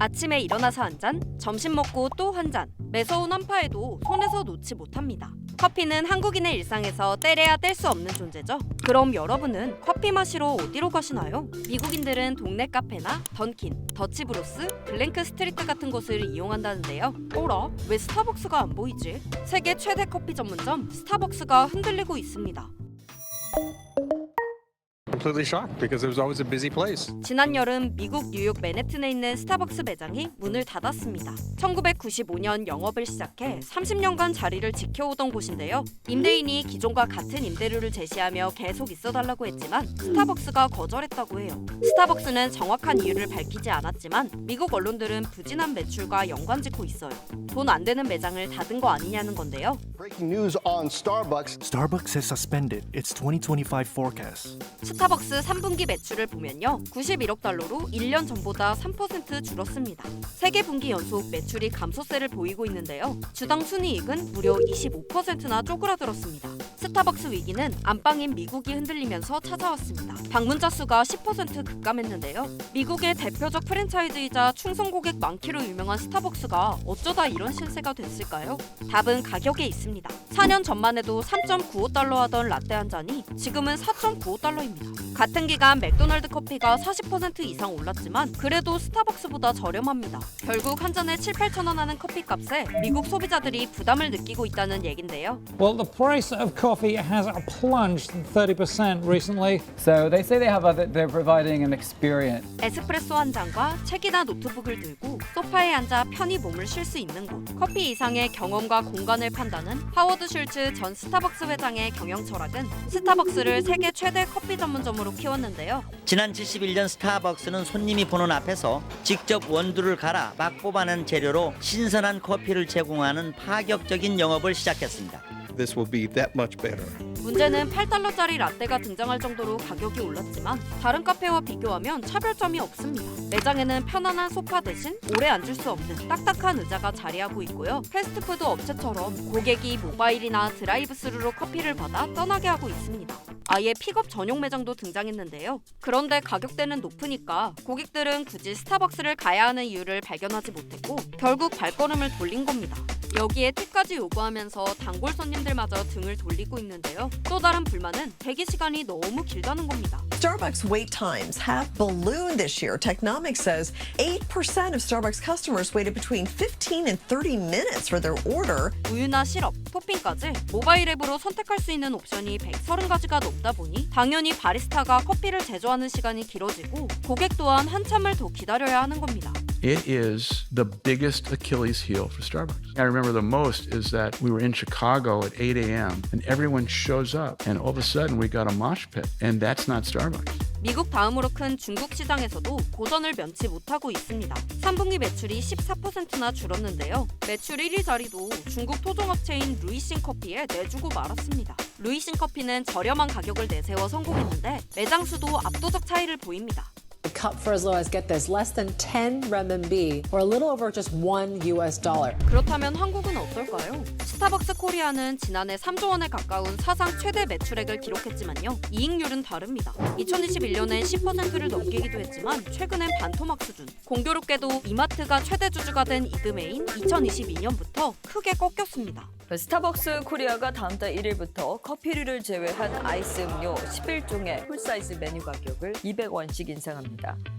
아침에 일어나서 한 잔, 점심 먹고 또 한 잔. 매서운 한파에도 손에서 놓지 못합니다. 커피는 한국인의 일상에서 떼래야 뗄 수 없는 존재죠. 그럼 여러분은 커피 마시러 어디로 가시나요? 미국인들은 동네 카페나 던킨, 더치브로스, 블랭크 스트리트 같은 곳을 이용한다는데요. 어라? 왜 스타벅스가 안 보이지? 세계 최대 커피 전문점 스타벅스가 흔들리고 있습니다. Completely shocked because it was always a busy place. 지난 여름 미국 뉴욕 맨해튼에 있는 스타벅스 매장이 문을 닫았습니다. 1995년 영업을 시작해 30년간 자리를 지켜오던 곳인데요. 임대인이 기존과 같은 임대료를 제시하며 계속 있어달라고 했지만 스타벅스가 거절했다고 해요. 스타벅스는 정확한 이유를 밝히지 않았지만 미국 언론들은 부진한 매출과 연관 짓고 있어요. 돈 안 되는 매장을 닫은 거 아니냐는 건데요. Breaking news on Starbucks. Starbucks has suspended its 2025 forecast. 스타 벅스 3분기 매출을 보면요. 91억 달러로 1년 전보다 3% 줄었습니다. 세계 분기 연속 매출이 감소세를 보이고 있는데요. 주당 순이익은 무려 25%나 쪼그라들었습니다. 스타벅스 위기는 안방인 미국이 흔들리면서 찾아왔습니다. 방문자 수가 10% 급감했는데요. 미국의 대표적 프랜차이즈이자 충성 고객 많기로 유명한 스타벅스가 어쩌다 이런 실세가 됐을까요? 답은 가격에 있습니다. 4년 전만 해도 3.95달러 하던 라떼 한 잔이 지금은 4.95달러입니다. 같은 기간 맥도날드 커피가 40% 이상 올랐지만 그래도 스타벅스보다 저렴합니다. 결국 한 잔에 7, 8천 원 하는 커피 값에 미국 소비자들이 부담을 느끼고 있다는 얘긴데요. Well, coffee has plunged 30% recently. So they say they have other, they're providing an experience. 에스프레소 한 잔과 책이나 노트북을 들고 소파에 앉아 편히 몸을 쉴 수 있는 곳. 커피 이상의 경험과 공간을 판다는 하워드 슐츠 전 스타벅스 회장의 경영 철학은 스타벅스를 세계 최대 커피 전문점으로 키웠는데요. 지난 71년 스타벅스는 손님이 보는 앞에서 직접 원두를 갈아 막 뽑아낸 재료로 신선한 커피를 제공하는 파격적인 영업을 시작했습니다. This will be that much better. 문제는 8달러짜리 라떼가 등장할 정도로 가격이 올랐지만 다른 카페와 비교하면 차별점이 없습니다. 매장에는 편안한 소파 대신 오래 앉을 수 없는 딱딱한 의자가 자리하고 있고요. 패스트푸드 업체처럼 고객이 모바일이나 드라이브스루로 커피를 받아 떠나게 하고 있습니다. 아예 픽업 전용 매장도 등장했는데요. 그런데 가격대는 높으니까 고객들은 굳이 스타벅스를 가야 하는 이유를 발견하지 못했고 결국 발걸음을 돌린 겁니다. 여기에 팁까지 요구하면서 단골 손님들마저 등을 돌리고 있는데요. 또 다른 불만은 대기 시간이 너무 길다는 겁니다. Starbucks wait times have ballooned this year. Technomics says 8% of Starbucks customers waited between 15 and 30 minutes for their order. 우유나 시럽, 토핑까지 모바일 앱으로 선택할 수 있는 옵션이 130가지가 넘다 보니 당연히 바리스타가 커피를 제조하는 시간이 길어지고 고객 또한 한참을 더 기다려야 하는 겁니다. It is the biggest Achilles heel for Starbucks. I remember the most is that we were in Chicago at 8 a.m. and everyone shows up, and all of a sudden we got a mosh pit, and that's not Starbucks. 미국 다음으로 큰 중국 시장에서도 고전을 면치 못하고 있습니다. 3분기 매출이 14%나 줄었는데요. 매출 1위 자리도 중국 토종업체인 루이싱 커피에 내주고 말았습니다. 루이싱 커피는 저렴한 가격을 내세워 성공했는데 매장 수도 압도적 차이를 보입니다. A cup for as low as get this, less than 10 renminbi, or a little over just one US dollar. 그렇다면 한국은 어떨까요? 스타벅스 코리아는 지난해 3조 원에 가까운 사상 최대 매출액을 기록했지만요. 이익률은 다릅니다. 2021년엔 10%를 넘기기도 했지만 최근엔 반토막 수준. 공교롭게도 이마트가 최대 주주가 된 이듬해인 2022년부터 크게 꺾였습니다. 스타벅스 코리아가 다음 달 1일부터 커피류를 제외한 아이스 음료 11종의 풀사이즈 메뉴 가격을 200원씩 인상합니다.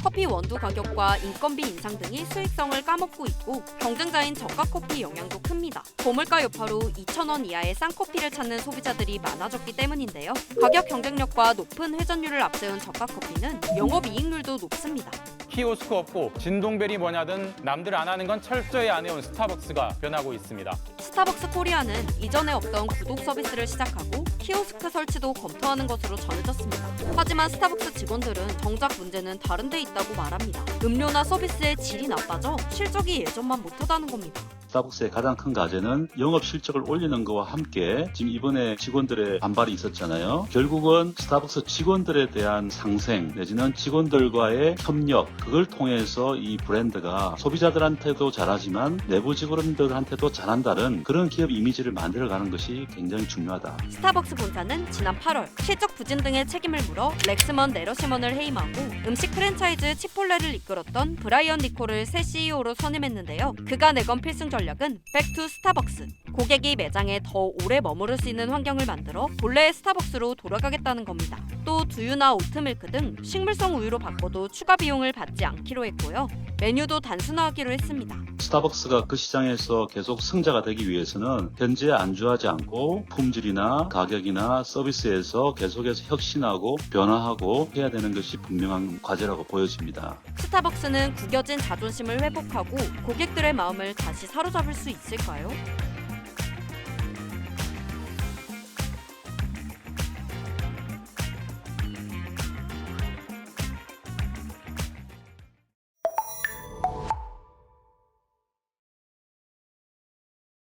커피 원두 가격과 인건비 인상 등이 수익성을 까먹고 있고 경쟁자인 저가 커피 영향도 큽니다. 고물가 여파로 2,000원 이하의 싼 커피를 찾는 소비자들이 많아졌기 때문인데요. 가격 경쟁력과 높은 회전율을 앞세운 저가 커피는 영업 이익률도 높습니다. 키오스크 없고 진동벨이 뭐냐든 남들 안 하는 건 철저히 안 해온 스타벅스가 변하고 있습니다. 스타벅스 코리아는 이전에 없던 구독 서비스를 시작하고 키오스크 설치도 검토하는 것으로 전해졌습니다. 하지만 스타벅스 직원들은 정작 문제는 다른 데 있다고 말합니다. 음료나 서비스의 질이 나빠져 실적이 예전만 못하다는 겁니다. 스타벅스의 가장 큰 과제는 영업 실적을 올리는 것과 함께 지금 이번에 직원들의 반발이 있었잖아요. 결국은 스타벅스 직원들에 대한 상생 내지는 직원들과의 협력 그걸 통해서 이 브랜드가 소비자들한테도 잘하지만 내부 직원들한테도 잘한다는 그런 기업 이미지를 만들어가는 것이 굉장히 중요하다. 스타벅스 본사는 지난 8월 실적 부진 등의 책임을 물어 렉스먼 내러시먼을 해임하고 음식 프랜차이즈 치폴레를 이끌었던 브라이언 니콜을 새 CEO로 선임했는데요. 그가 내건 필승 전 략은 백투 스타벅스. 고객이 매장에 더 오래 머무를 수 있는 환경을 만들어 본래의 스타벅스로 돌아가겠다는 겁니다. 또 두유나 오트밀크 등 식물성 우유로 바꿔도 추가 비용을 받지 않기로 했고요. 메뉴도 단순화하기로 했습니다. 스타벅스가 그 시장에서 계속 승자가 되기 위해서는 현재 안주하지 않고 품질이나 가격이나 서비스에서 계속해서 혁신하고 변화하고 해야 되는 것이 분명한 과제라고 보여집니다. 스타벅스는 구겨진 자존심을 회복하고 고객들의 마음을 다시 사로잡을 수 있을까요?